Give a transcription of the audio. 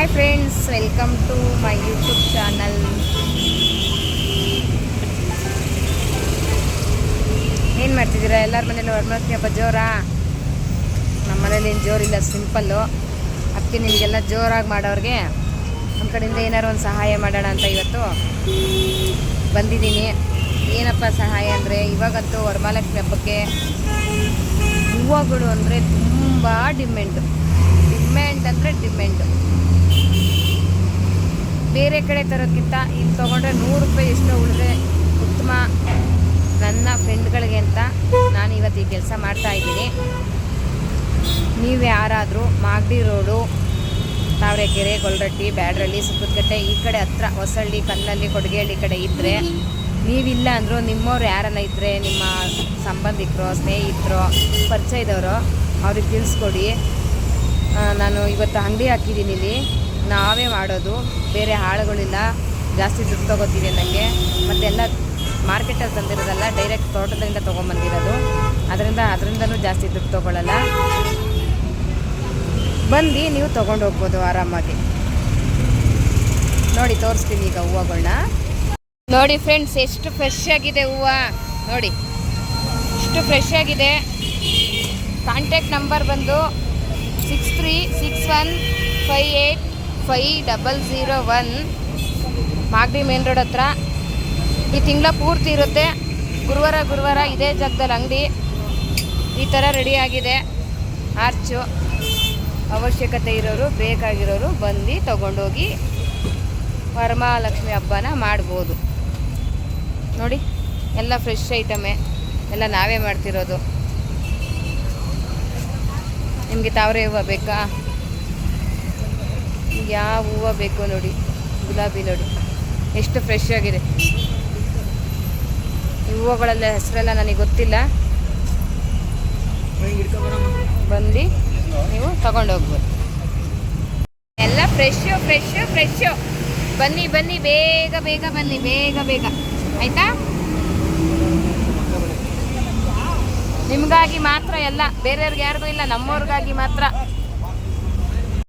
Hi friends welcome to my YouTube channel ಏನು ಮಾಡ್ತಿದ್ದೀರಾ? ಎಲ್ಲರ ಮನೇಲಿ ವರಮಹಾಲಕ್ಷ್ಮಿ ಹಬ್ಬ ಜೋರಾ? ನಮ್ಮ ಮನೇಲಿ ಏನು ಜೋರಿಲ್ಲ ಸಿಂಪಲ್ಲು ಅದಕ್ಕೆ ನಿಮಗೆಲ್ಲ ಜೋರಾಗಿ ಮಾಡೋರಿಗೆ ನಮ್ಮ ಕಡೆಯಿಂದ ಏನಾರು ಒಂದು ಸಹಾಯ ಮಾಡೋಣ ಅಂತ ಇವತ್ತು ಬಂದಿದ್ದೀನಿ. ಏನಪ್ಪ ಸಹಾಯ ಅಂದರೆ, ಇವಾಗಂತೂ ವರಮಹಾಲಕ್ಷ್ಮಿ ಹಬ್ಬಕ್ಕೆ ಹೂವುಗಳು ಅಂದರೆ ತುಂಬ ಡಿಮ್ಯಾಂಡು ಡಿಮ್ಯಾಂಡ್ ಅಂದರೆ ಡಿಮ್ಯಾಂಡು ಬೇರೆ ಕಡೆ ತರೋದಕ್ಕಿಂತ ಇಲ್ಲಿ ತೊಗೊಂಡ್ರೆ ನೂರು ರೂಪಾಯಿ ಎಷ್ಟೋ ಉಳಿದ್ರೆ ಉತ್ತಮ ನನ್ನ ಫ್ರೆಂಡ್ಗಳಿಗೆ ಅಂತ ನಾನು ಇವತ್ತು ಈ ಕೆಲಸ ಮಾಡ್ತಾ ಇದ್ದೀನಿ. ನೀವು ಯಾರಾದರೂ ಮಾಗಡಿ ರೋಡು, ತಾವರೆಕೆರೆ, ಗೊಲ್ರಟ್ಟಿ, ಬ್ಯಾಡ್ರಳ್ಳಿ ಸುತ್ತಕಟ್ಟೆ ಈ ಕಡೆ ಹತ್ರ ಹೊಸಳ್ಳಿ ಕಲ್ಲಲ್ಲಿ ಕೊಡಗೇಹಳ್ಳಿ ಕಡೆ ಇದ್ದರೆ ನೀವಿಲ್ಲ ಅಂದರೂ ನಿಮ್ಮವ್ರು ಯಾರನ್ನ ಇದ್ದರೆ ನಿಮ್ಮ ಸಂಬಂಧಿಕರು, ಸ್ನೇಹಿತರು, ಪರಿಚಯದವರು ಅವ್ರಿಗೆ ತಿಳಿಸ್ಕೊಡಿ. ನಾನು ಇವತ್ತು ಅಂಗಡಿ ಹಾಕಿದ್ದೀನಿ ಇಲ್ಲಿ. ನಾವೇ ಮಾಡೋದು. ಬೇರೆ ಆಳುಗಳಿಲ್ಲ ಜಾಸ್ತಿ ದುಡ್ಡು ತೊಗೋತೀವಿ ನನಗೆ ಮತ್ತೆಲ್ಲ ಮಾರ್ಕೆಟಲ್ಲಿ ತಂದಿರೋದಲ್ಲ ಡೈರೆಕ್ಟ್ ತೋಟದಿಂದ ತೊಗೊಂಬಂದಿರೋದು. ಅದರಿಂದ ಅದರಿಂದನೂ ಜಾಸ್ತಿ ದುಡ್ಡು ತೊಗೊಳ್ಳಲ್ಲ ಬಂದು ನೀವು ತೊಗೊಂಡು ಹೋಗ್ಬೋದು ಆರಾಮಾಗಿ. ನೋಡಿ, ತೋರಿಸ್ತೀನಿ ಈಗ ಹೂವುಗಳನ್ನ ನೋಡಿ ಫ್ರೆಂಡ್ಸ್ ಎಷ್ಟು ಫ್ರೆಶ್ ಆಗಿದೆ ಹೂವು. ನೋಡಿ ಎಷ್ಟು ಫ್ರೆಶ್ ಆಗಿದೆ. ಕಾಂಟ್ಯಾಕ್ಟ್ ನಂಬರ್ ಬಂದು six three six one five eight five double zero one Magadi main road ಹತ್ರ. ಈ ತಿಂಗಳ ಪೂರ್ತಿ ಇರುತ್ತೆ. ಗುರುವಾರ ಗುರುವಾರ ಇದೇ ಜಾಗದಲ್ಲಿ ಅಂಗಡಿ. ಈ ಥರ ರೆಡಿಯಾಗಿದೆ ಆರ್ಚು. ಅವಶ್ಯಕತೆ ಇರೋರು, ಬೇಕಾಗಿರೋರು ಬಂದು ತಗೊಂಡೋಗಿ ವರಮಹಾಲಕ್ಷ್ಮಿ ಹಬ್ಬನ ಮಾಡ್ಬೋದು. ನೋಡಿ, ಎಲ್ಲ ಫ್ರೆಶ್ ಐಟಮೇ ಎಲ್ಲ ನಾವೇ ಮಾಡ್ತಿರೋದು. ನಿಮಗೆ ತಾವರೆ ಹೂವು ಬೇಕಾ? ಯಾವ ಹೂವು ಬೇಕು ನೋಡಿ, ಗುಲಾಬಿ ನೋಡಿ. ಎಷ್ಟು ಫ್ರೆಶ್ ಆಗಿದೆ. ಈ ಹೂವುಗಳೆಲ್ಲ ಹೆಸರೆಲ್ಲ ನನಗೆ ಗೊತ್ತಿಲ್ಲ. ಬಂದು ನೀವು ತಗೊಂಡೋಗ್ಬೋದು ಎಲ್ಲ ಫ್ರೆಶ್ಶು ಫ್ರೆಶ್ಶು ಫ್ರೆಶ್ಶು ಬನ್ನಿ ಬನ್ನಿ, ಬೇಗ ಬೇಗ ಬನ್ನಿ, ಬೇಗ ಬೇಗ. ಆಯ್ತಾ? ನಿಮಗಾಗಿ ಮಾತ್ರ ಎಲ್ಲ, ಬೇರೆಯವ್ರಿಗೆ ಯಾರಿಗೂ ಇಲ್ಲ, ನಮ್ಮವ್ರಿಗಾಗಿ ಮಾತ್ರ.